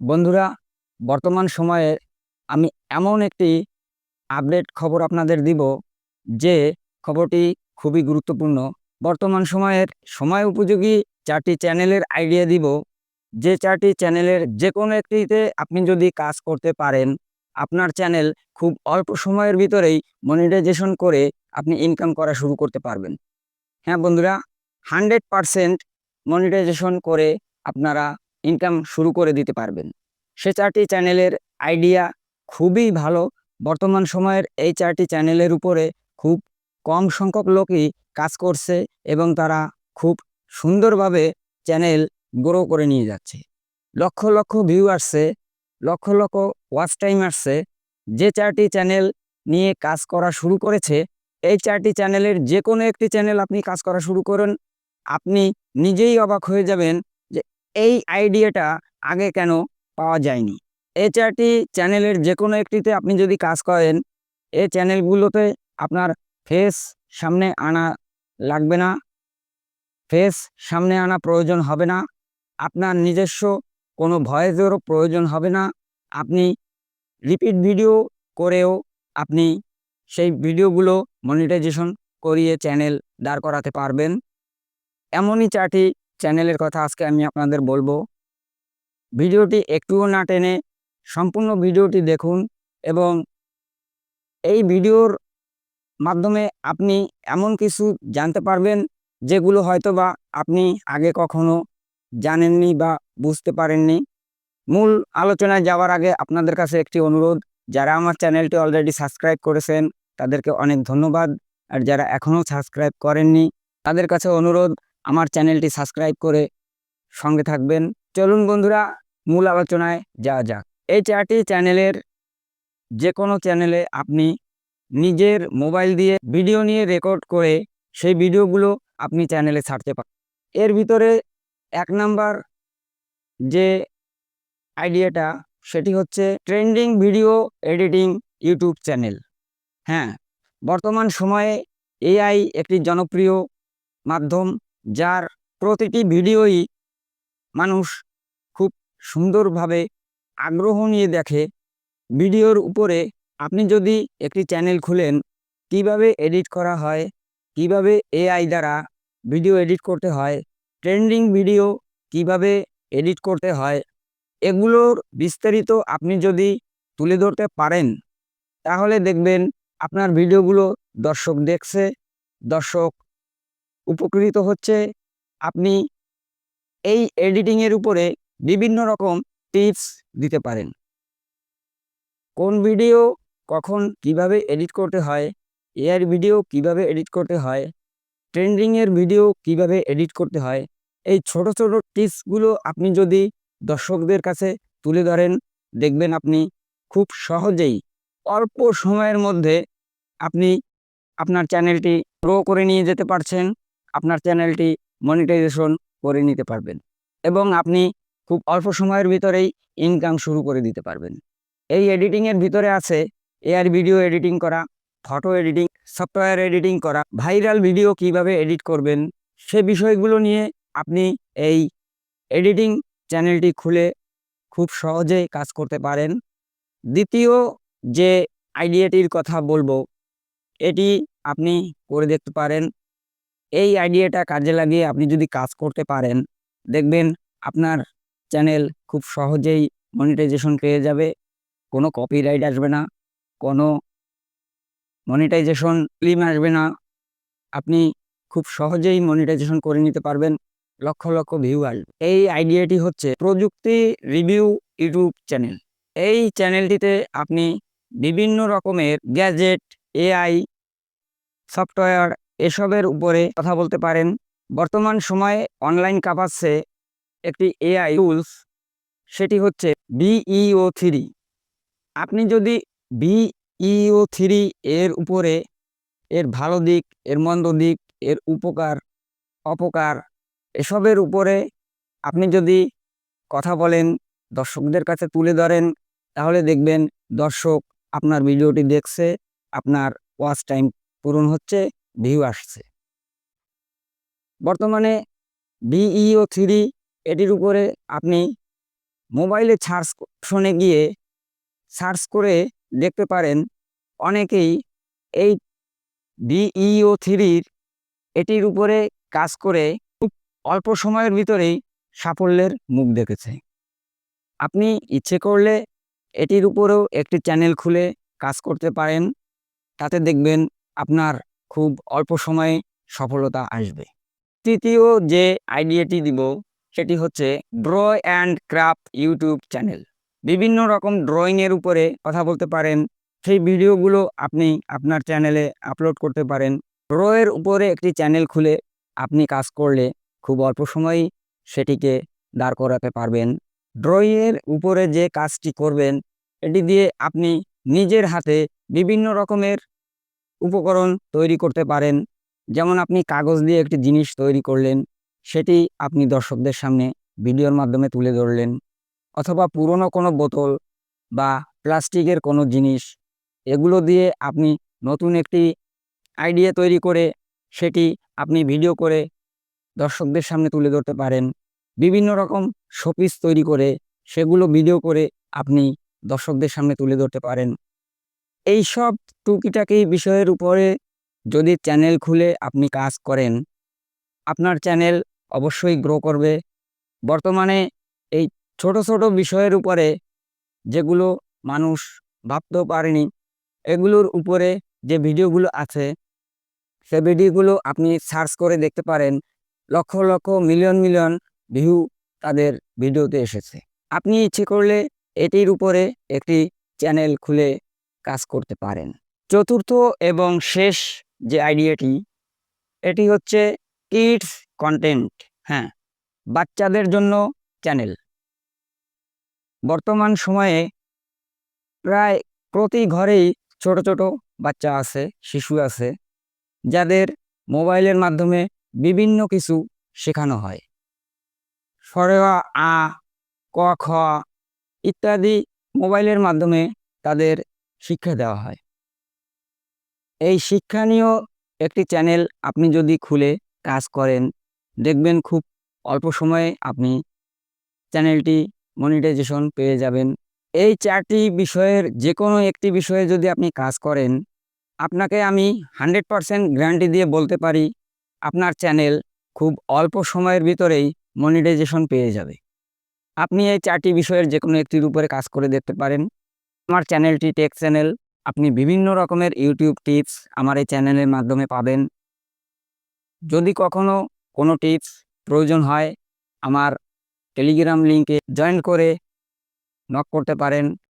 বন্ধুরা, বর্তমান সময়ে আমি এমন একটি আপডেট খবর আপনাদের দিব যে খবরটি খুবই গুরুত্বপূর্ণ। বর্তমান সময়ের সময় উপযোগী চারটি চ্যানেলের আইডিয়া দিব। যে চারটি চ্যানেলের যে কোনো একটিতে আপনি যদি কাজ করতে পারেন, আপনার চ্যানেল খুব অল্প সময়ের ভিতরেই মনিটাইজেশন করে আপনি ইনকাম করা শুরু করতে পারবেন। হ্যাঁ বন্ধুরা হান্ড্রেড পারসেন্ট মনিটাইজেশন করে আপনারা ইনকাম শুরু করে দিতে পারবেন। সে চারটি চ্যানেলের আইডিয়া খুবই ভালো। বর্তমান সময়ের এই চারটি চ্যানেলের উপরে খুব কম সংখ্যক লোকই কাজ করছে এবং তারা খুব সুন্দরভাবে চ্যানেল গ্রো করে নিয়ে যাচ্ছে। লক্ষ লক্ষ ভিউ আসছে, লক্ষ লক্ষ ওয়াচ টাইম আসছে। যে চারটি চ্যানেল নিয়ে কাজ করা শুরু করেছে, এই চারটি চ্যানেলের যে কোনো একটি চ্যানেল আপনি কাজ করা শুরু করুন, আপনি নিজেই অবাক হয়ে যাবেন এই আইডিয়াটা আগে কেন পাওয়া যায়নি? এই চারটি চ্যানেলের যে কোনো একটিতে আপনি যদি কাজ করেন, এই চ্যানেলগুলোতে আপনার ফেস সামনে আনা লাগবে না, ফেস সামনে আনা প্রয়োজন হবে না, আপনার নিজস্ব কোনো ভয়েসেরও প্রয়োজন হবে না, আপনি রিপিট ভিডিও করেও আপনি সেই ভিডিওগুলো মনিটাইজেশন করিয়ে চ্যানেল দাঁড় করাতে পারবেন। এমনই চারটি চ্যানেলের কথা আজকে আমি আপনাদের বলব। ভিডিওটি একটুও না টেনে সম্পূর্ণ ভিডিওটি দেখুন এবং এই ভিডিওর মাধ্যমে আপনি এমন কিছু জানতে পারবেন যেগুলো হয়তো বা আপনি আগে কখনো জানেননি বা বুঝতে পারেননি। মূল আলোচনায় যাওয়ার আগে আপনাদের কাছে একটি অনুরোধ, যারা আমার চ্যানেলটি অলরেডি সাবস্ক্রাইব করেছেন, তাদেরকে অনেক ধন্যবাদ। আর যারা এখনও সাবস্ক্রাইব করেননি, তাদের কাছে অনুরোধ আমার চ্যানেলটি সাবস্ক্রাইব করে সঙ্গে থাকবেন। চলুন বন্ধুরা, মূল আলোচনায় যাওয়া যাক। এই চারটি চ্যানেলের যে কোনো চ্যানেলে আপনি নিজের মোবাইল দিয়ে ভিডিও নিয়ে রেকর্ড করে সেই ভিডিওগুলো আপনি চ্যানেলে ছাড়তে পারেন এর ভিতরে এক নাম্বার যে আইডিয়াটা, সেটি হচ্ছে trending video editing YouTube channel. হ্যাঁ বর্তমান সময়ে এআই একটি জনপ্রিয় মাধ্যম। যার প্রতিটি ভিডিওই মানুষ খুব সুন্দরভাবে আগ্রহ নিয়ে দেখে। ভিডিওর উপরে আপনি যদি একটি চ্যানেল খুলেন, কীভাবে এডিট করা হয়, কীভাবে এআই দ্বারা ভিডিও এডিট করতে হয়, ট্রেন্ডিং ভিডিও কীভাবে এডিট করতে হয়, এগুলোর বিস্তারিত আপনি যদি তুলে ধরতে পারেন, তাহলে দেখবেন আপনার ভিডিওগুলো দর্শক দেখছে, দর্শক উপকৃত হচ্ছে। আপনি এই এডিটিংয়ের উপরে বিভিন্ন রকম টিপস দিতে পারেন। কোন ভিডিও কখন কীভাবে এডিট করতে হয় এআর ভিডিও কীভাবে এডিট করতে হয় ট্রেন্ডিংয়ের ভিডিও কীভাবে এডিট করতে হয়, এই ছোট ছোট টিপসগুলো আপনি যদি দর্শকদের কাছে তুলে ধরেন, দেখবেন আপনি খুব সহজেই অল্প সময়ের মধ্যে আপনি আপনার চ্যানেলটি গ্রো করে নিয়ে যেতে পারছেন। আপনার চ্যানেলটি মনিটাইজেশন করে নিতে পারবেন এবং আপনি খুব অল্প সময়ের ভিতরেই ইনকাম শুরু করে দিতে পারবেন। এই এডিটিংয়ের ভিতরে আছে এআর ভিডিও এডিটিং করা ফটো এডিটিং সফটওয়্যার এডিটিং করা ভাইরাল ভিডিও কীভাবে এডিট করবেন, সে বিষয়গুলো নিয়ে আপনি এই এডিটিং চ্যানেলটি খুলে খুব সহজেই কাজ করতে পারেন। দ্বিতীয় যে আইডিয়াটির কথা বলব, এটি আপনি করে দেখতে পারেন এই আইডিয়াটা কাজে লাগিয়ে আপনি যদি কাজ করতে পারেন, দেখবেন আপনার চ্যানেল খুব সহজেই মনিটাইজেশন পেয়ে যাবে। কোনো কপিরাইট আসবে না, কোনো মনিটাইজেশন ক্লিম আসবে না। আপনি খুব সহজেই মনিটাইজেশন করে নিতে পারবেন, লক্ষ লক্ষ ভিউ আসবে। এই আইডিয়াটি হচ্ছে প্রযুক্তি রিভিউ ইউটিউব চ্যানেল এই চ্যানেলটিতে আপনি বিভিন্ন রকমের গ্যাজেট এআই সফটওয়্যার এসবের উপরে কথা বলতে পারেন। বর্তমান সময়ে অনলাইন কাপাচ্ছে একটি এআই টুলস সেটি হচ্ছে বিইও থ্রি আপনি যদি বিইও থ্রি এর উপরে এর ভালো দিক, এর মন্দ দিক, এর উপকার, অপকার এসবের উপরে আপনি যদি কথা বলেন, দর্শকদের কাছে তুলে ধরেন, তাহলে দেখবেন দর্শক আপনার ভিডিওটি দেখছে, আপনার ওয়াচ টাইম পূরণ হচ্ছে। ভিউ আসছে। বর্তমানে বিইও থ্রি এটির উপরে আপনি মোবাইলে সার্চ অপশনে গিয়ে সার্চ করে দেখতে পারেন অনেকেই এই ডিইও থ্রির এটির উপরে কাজ করে খুব অল্প সময়ের ভিতরেই সাফল্যের মুখ দেখেছে। আপনি ইচ্ছে করলে এটির উপরেও একটি চ্যানেল খুলে কাজ করতে পারেন। তাতে দেখবেন আপনার খুব অল্প সময়ে সফলতা আসবে। তৃতীয় যে আইডিয়াটি দিব, সেটি হচ্ছে draw and craft YouTube channel. বিভিন্ন রকম ড্রয়িংয়ের উপরে কথা বলতে পারেন। সেই ভিডিওগুলো আপনি আপনার চ্যানেলে আপলোড করতে পারেন। ড্রয়ের উপরে একটি চ্যানেল খুলে আপনি কাজ করলে খুব অল্প সময়েই সেটিকে দাঁড় করাতে পারবেন। ড্রয়িংয়ের উপরে যে কাজটি করবেন, এটি দিয়ে আপনি নিজের হাতে বিভিন্ন রকমের উপকরণ তৈরি করতে পারেন। যেমন আপনি কাগজ দিয়ে একটি জিনিস তৈরি করলেন, সেটি আপনি দর্শকদের সামনে ভিডিওর মাধ্যমে তুলে ধরলেন। অথবা পুরনো কোনো বোতল বা প্লাস্টিকের কোনো জিনিস, এগুলো দিয়ে আপনি নতুন একটি আইডিয়া তৈরি করে সেটি আপনি ভিডিও করে দর্শকদের সামনে তুলে ধরতে পারেন। বিভিন্ন রকম শোপিস তৈরি করে সেগুলো ভিডিও করে আপনি দর্শকদের সামনে তুলে ধরতে পারেন। এই সব টুকিটাকি বিষয়ের উপরে যদি চ্যানেল খুলে আপনি কাজ করেন, আপনার চ্যানেল অবশ্যই গ্রো করবে। বর্তমানে এই ছোট ছোট বিষয়ের উপরে যেগুলো মানুষ ভাবতেও পারেনি, এগুলোর উপরে যে ভিডিওগুলো আছে, সে ভিডিওগুলো আপনি সার্চ করে দেখতে পারেন। Lakh lakh, million million view তাদের ভিডিওতে এসেছে। আপনি ইচ্ছে করলে এটির উপরে একটি চ্যানেল খুলে কাজ করতে পারেন। চতুর্থ এবং শেষ যে আইডিয়াটি, এটি হচ্ছে কিডস কন্টেন্ট হ্যাঁ বাচ্চাদের জন্য চ্যানেল। বর্তমান সময়ে প্রায় প্রতি ঘরেই ছোট ছোট বাচ্চা আছে, শিশু আছে, যাদের মোবাইলের মাধ্যমে বিভিন্ন কিছু শেখানো হয়। সরেওয়া আ, ক, খ ইত্যাদি মোবাইলের মাধ্যমে তাদের শিক্ষা দেওয়া হয়। এই শিক্ষণীয় একটি চ্যানেল আপনি যদি খুলে কাজ করেন, দেখবেন খুব অল্প সময়ে আপনি চ্যানেলটি মনিটাইজেশন পেয়ে যাবেন। এই চারটি বিষয়ের যে কোনো একটি বিষয়ে যদি আপনি কাজ করেন, আপনাকে আমি হান্ড্রেড পারসেন্ট গ্যারান্টি দিয়ে বলতে পারি, আপনার চ্যানেল খুব অল্প সময়ের ভিতরেই মনিটাইজেশন পেয়ে যাবে। আপনি এই চারটি বিষয়ের যে কোনো একটির উপরে কাজ করে দেখতে পারেন। আমার চ্যানেলটি টেক চ্যানেল। আপনি বিভিন্ন রকমের ইউটিউব টিপস আমার এই চ্যানেলের মাধ্যমে পাবেন। যদি কখনো কোনো টিপস প্রয়োজন হয়, আমার টেলিগ্রাম লিঙ্কে জয়েন করে নক করতে পারেন।